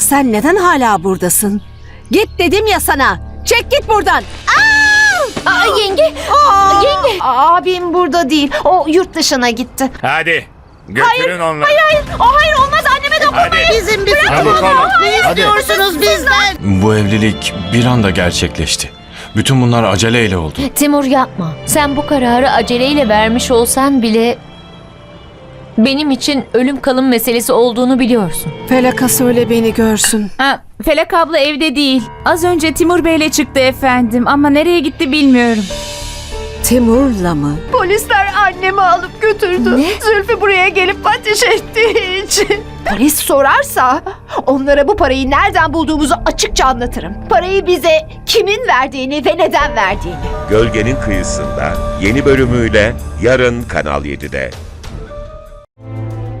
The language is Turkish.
Sen neden hala buradasın? Git dedim ya sana. Çek git buradan. Aa, yenge, yenge. Abim burada değil. O yurt dışına gitti. Hadi götürün onları. Hayır, o hayır olmaz anneme dokunmayın. Hadi. Bizim bir Çabuk olun. Ne Hadi. istiyorsunuz bizden? Bu evlilik bir anda gerçekleşti. Bütün bunlar aceleyle oldu. Timur yapma. Sen bu kararı aceleyle vermiş olsan bile benim için ölüm kalım meselesi olduğunu biliyorsun. Felaka söyle beni görsün. Ha, Felak abla evde değil. Az önce Timur Bey'le çıktı efendim ama nereye gitti bilmiyorum. Timur'la mı? Polisler annemi alıp götürdü. Ne? Zülfü buraya gelip ateş ettiği için. Polis sorarsa onlara bu parayı nereden bulduğumuzu açıkça anlatırım. Parayı bize kimin verdiğini ve neden verdiğini. Gölgenin Kıyısında yeni bölümüyle yarın Kanal 7'de.